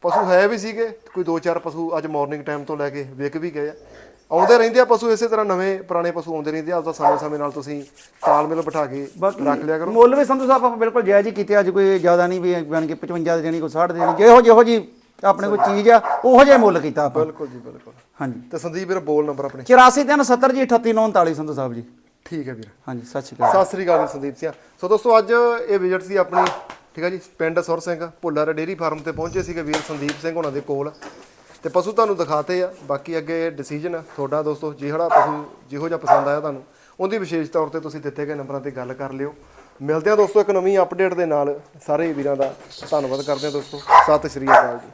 ਪਸ਼ੂ ਹੈ ਵੀ ਸੀਗੇ ਕੋਈ ਦੋ ਚਾਰ ਪਸ਼ੂ ਅੱਜ ਮਾਰਨਿੰਗ ਟਾਈਮ ਤੋਂ ਲੈ ਕੇ ਵਿਕ ਵੀ ਗਏ ਆ। ਆਉਂਦੇ ਰਹਿੰਦੇ ਆ ਪਸ਼ੂ ਇਸੇ ਤਰ੍ਹਾਂ ਨਵੇਂ ਪੁਰਾਣੇ ਪਸ਼ੂ ਆਉਂਦੇ ਰਹਿੰਦੇ ਆ ਉਹਦਾ ਸਮੇਂ-ਸਮੇਂ ਨਾਲ ਤੁਸੀਂ ਤਾਲਮੇਲ ਬਿਠਾ ਕੇ ਰੱਖ ਲਿਆ ਕਰੋ।
ਮੁੱਲ ਵੀ ਸੰਧੂ ਸਾਹਿਬ ਆਪਾਂ ਬਿਲਕੁਲ ਜਾਇਜ਼ ਹੀ ਕੀਤੇ ਅੱਜ ਕੋਈ ਜ਼ਿਆਦਾ ਨਹੀਂ ਵੀ ਬਣ ਕੇ 55 ਦੇਣੀ ਕੋਈ 60 ਦੇਣੀ ਜਿਹੋ ਜਿਹੋ ਜੀ ਆਪਣੇ ਕੋਲ ਚੀਜ਼ ਆ ਉਹੋ ਜਿਹਾ ਮੁੱਲ ਕੀਤਾ ਆਪਾਂ।
ਬਿਲਕੁਲ ਜੀ ਬਿਲਕੁਲ।
ਹਾਂਜੀ।
ਤੇ ਸੰਦੀਪ ਵੀਰ ਬੋਲ ਨੰਬਰ ਆਪਣੇ।
84 ਜੀ 3839 ਸੰਧੂ ਸਾਹਿਬ ਜੀ।
ਠੀਕ ਹੈ ਵੀਰ।
ਹਾਂਜੀ ਸਤਿ ਸ਼੍ਰੀ ਅਕਾਲ।
ਸਤਿ ਸ੍ਰੀ ਅਕਾਲ ਸੰਦੀਪ ਸਿੰਘ ਸੋ ਦੋਸਤੋ ਅੱਜ ਇਹ ਵਿਜ਼ਿਟ ਸੀ ਆਪਣੀ ਠੀਕ ਹੈ ਜੀ, ਪਿੰਡ ਸੁਰ ਸਿੰਘ, ਭੁੱਲਰ ਡੇਰੀ ਫਾਰਮ ਤੇ ਪਹੁੰਚੇ ਸੀਗੇ ਵੀਰ ਸੰਦੀਪ ਸਿੰਘ ਉਹਨਾਂ ਦੇ ਕੋਲ। ਤੇ ਪਸ਼ੂ ਤੁਹਾਨੂੰ ਦਿਖਾਤੇ ਆ, ਬਾਕੀ ਅੱਗੇ ਡਿਸੀਜਨ ਤੁਹਾਡਾ ਦੋਸਤੋ ਜਿਹੜਾ ਪਸ਼ੂ ਜਿਹੋ ਜਿਹਾ ਪਸੰਦ ਆਇਆ ਤੁਹਾਨੂੰ, ਉਹਦੀ ਵਿਸ਼ੇਸ਼ ਤੌਰ ਤੇ ਤੁਸੀਂ ਦਿੱਤੇ ਗਏ ਨੰਬਰਾਂ ਤੇ ਗੱਲ ਕਰ ਲਿਓ। ਮਿਲਦੇ ਆ ਦੋਸਤੋ ਇੱਕ ਨਵੀਂ ਅਪਡੇਟ ਦੇ ਨਾਲ, ਸਾਰੇ ਵੀਰਾਂ ਦਾ ਧੰਨਵਾਦ ਕਰਦੇ ਆ ਦੋਸਤੋ, ਸਤਿ ਸ਼੍ਰੀ ਅਕਾਲ ਜੀ।